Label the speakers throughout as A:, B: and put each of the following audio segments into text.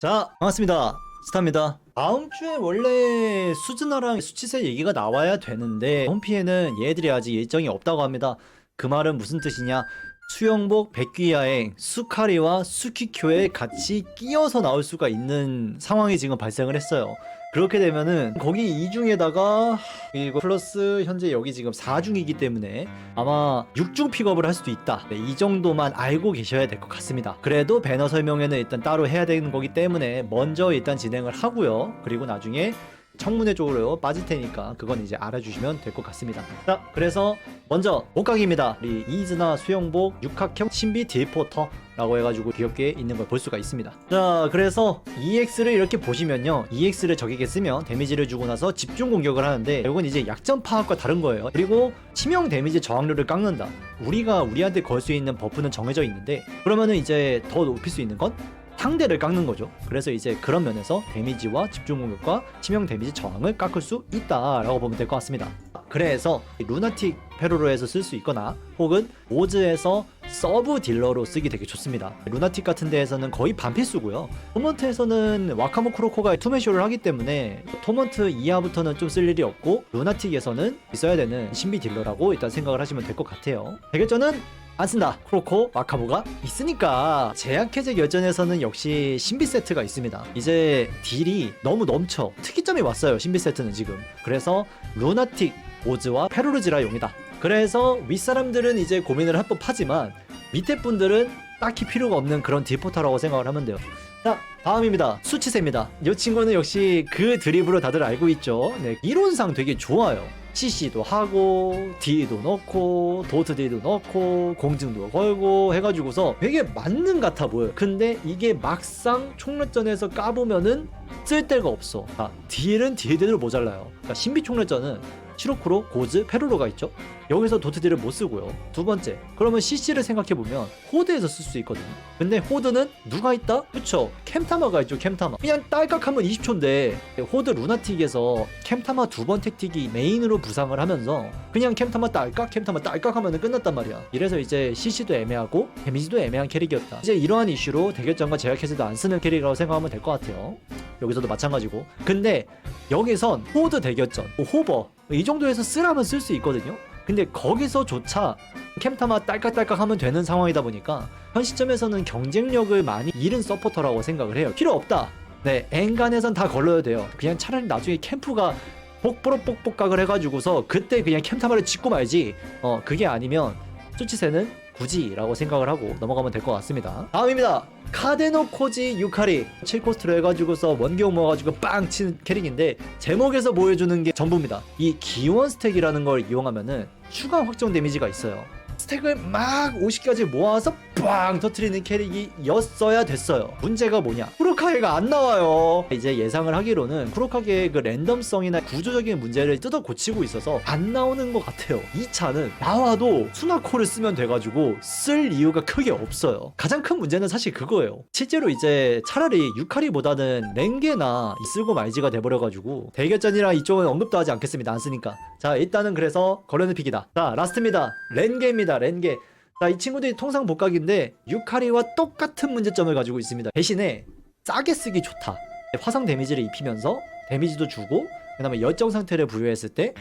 A: 자 반갑습니다. 스타입니다. 다음 주에 원래 수즈나랑 수치세 얘기가 나와야 되는데 홈피에는 얘들이 아직 일정이 없다고 합니다. 그 말은 무슨 뜻이냐 수영복 백귀야행 수카리와 수키쿄에 같이 끼어서 나올 수가 있는 상황이 지금 발생을 했어요 그렇게 되면은 거기 2중에다가 이거 플러스 현재 여기 지금 4중이기 때문에 아마 6중 픽업을 할 수도 있다. 네, 이 정도만 알고 계셔야 될 것 같습니다. 그래도 배너 설명회는 일단 따로 해야 되는 거기 때문에 먼저 일단 진행을 하고요. 그리고 나중에 청문회 쪽으로 빠질 테니까 그건 이제 알아주시면 될 것 같습니다. 자, 그래서 먼저 옷가게입니다. 우리 이즈나 수영복 육각형 신비 딜포터 라고 해가지고 귀엽게 있는 걸 볼 수가 있습니다. 자, 그래서 EX를 이렇게 보시면요. EX를 적에게 쓰면 데미지를 주고 나서 집중 공격을 하는데 이건 이제 약점 파악과 다른 거예요. 그리고 치명 데미지 저항률을 깎는다. 우리가 우리한테 걸 수 있는 버프는 정해져 있는데 그러면은 이제 더 높일 수 있는 건 상대를 깎는 거죠. 그래서 이제 그런 면에서 데미지와 집중 공격과 치명 데미지 저항을 깎을 수 있다라고 보면 될 것 같습니다. 그래서 루나틱 페로로에서 쓸 수 있거나 혹은 오즈에서 서브 딜러로 쓰기 되게 좋습니다. 루나틱 같은 데에서는 거의 반필수고요. 토먼트에서는 와카모 크로코가 투메쇼를 하기 때문에 토먼트 이하부터는 좀 쓸 일이 없고 루나틱에서는 있어야 되는 신비 딜러라고 일단 생각을 하시면 될 것 같아요. 대결전은 안 쓴다. 크로코, 와카모가 있으니까 제약 해제 결전에서는 역시 신비 세트가 있습니다. 이제 딜이 너무 넘쳐. 특이점이 왔어요. 신비 세트는 지금. 그래서 루나틱, 오즈와 페루르지라 용이다. 그래서 윗사람들은 이제 고민을 할 법하지만 밑에 분들은 딱히 필요가 없는 그런 딜포터라고 생각을 하면 돼요. 자, 다음입니다. 수치세입니다. 이 친구는 역시 그 드립으로 다들 알고 있죠. 네, 이론상 되게 좋아요. CC도 하고 D도 넣고 도트 D도 넣고 공증도 걸고 해가지고서 되게 맞는 같아 보여요. 근데 이게 막상 총력전에서 까보면은 쓸데가 없어. 아, 딜은 딜대로 모자라요. 그러니까 신비 총력전은 시로크로, 고즈, 페루로가 있죠. 여기서 도트 딜을 못 쓰고요. 두 번째, 그러면 CC를 생각해보면 호드에서 쓸 수 있거든요. 근데 호드는 누가 있다? 그쵸. 캠타마가 있죠, 캠타마. 그냥 딸깍 하면 20초인데 호드 루나틱에서 캠타마 두 번 택틱이 메인으로 부상을 하면서 그냥 캠타마 딸깍, 캠타마 딸깍 하면 끝났단 말이야. 이래서 이제 CC도 애매하고 데미지도 애매한 캐릭이었다. 이제 이러한 이슈로 대결전과 제약해서도 안 쓰는 캐릭이라고 생각하면 될 것 같아요. 여기서도 마찬가지고. 근데 여기선 호드 대결전, 뭐 호버 이 정도에서 쓰라면 쓸 수 있거든요. 근데 거기서조차 캠타마 딸깍딸깍 하면 되는 상황이다 보니까 현 시점에서는 경쟁력을 많이 잃은 서포터라고 생각을 해요. 필요 없다. 네, 엔간에선 다 걸러야 돼요. 그냥 차라리 나중에 캠프가 복보록복복각을 해가지고서 그때 그냥 캠타마를 짓고 말지. 어, 그게 아니면 수치세는 굳이 라고 생각을 하고 넘어가면 될 것 같습니다. 다음입니다. 카데노코지 유카리 7코스트로 해가지고서 원기용 모아가지고 빵 치는 캐릭인데 제목에서 보여주는 게 전부입니다. 이 기원 스택이라는 걸 이용하면은 추가 확정 데미지가 있어요. 스택을 막 50까지 모아서 빵 터트리는 캐릭이었어야 됐어요. 문제가 뭐냐? 쿠로카게가 안 나와요. 이제 예상을 하기로는 쿠로카게의 그 랜덤성이나 구조적인 문제를 뜯어 고치고 있어서 안 나오는 것 같아요. 이 차는 나와도 수나코를 쓰면 돼가지고 쓸 이유가 크게 없어요. 가장 큰 문제는 사실 그거예요. 실제로 이제 차라리 유카리보다는 렌게나 이쓰고 말지가 돼버려가지고 대결전이랑 이쪽은 언급도 하지 않겠습니다. 안 쓰니까. 자 일단은 그래서 거래는 픽이다. 자 라스트입니다. 렌게입니다. 렌게. 자, 이 친구들이 통상 복각인데 유카리와 똑같은 문제점을 가지고 있습니다. 대신에 싸게 쓰기 좋다. 화상 데미지를 입히면서 데미지도 주고 그 다음에 열정 상태를 부여했을 때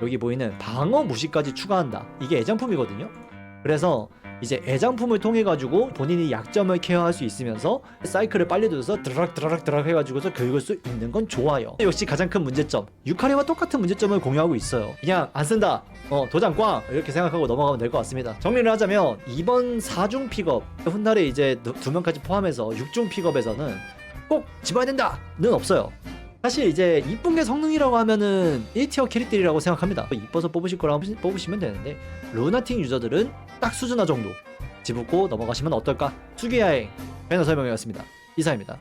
A: 여기 보이는 방어 무시까지 추가한다. 이게 애장품이거든요. 그래서 이제 애장품을 통해 가지고 본인이 약점을 케어할 수 있으면서 사이클을 빨리 돌려서 드락 드락 드락 해가지고서 긁을 수 있는 건 좋아요. 역시 가장 큰 문제점. 유카리와 똑같은 문제점을 공유하고 있어요. 그냥 안 쓴다. 어 도장 꽝 이렇게 생각하고 넘어가면 될 것 같습니다. 정리를 하자면 이번 4중 픽업 훗날에 이제 두, 두 명까지 포함해서 6중 픽업에서는 꼭 집어야 된다는 없어요. 사실 이제 이쁜 게 성능이라고 하면은 1티어 캐릭들이라고 생각합니다. 이뻐서 뽑으실 거라고 뽑으시면 되는데 루나틱 유저들은 딱 수준화 정도 집고 넘어가시면 어떨까? 수기야행 배너 설명이었습니다. 이사입니다.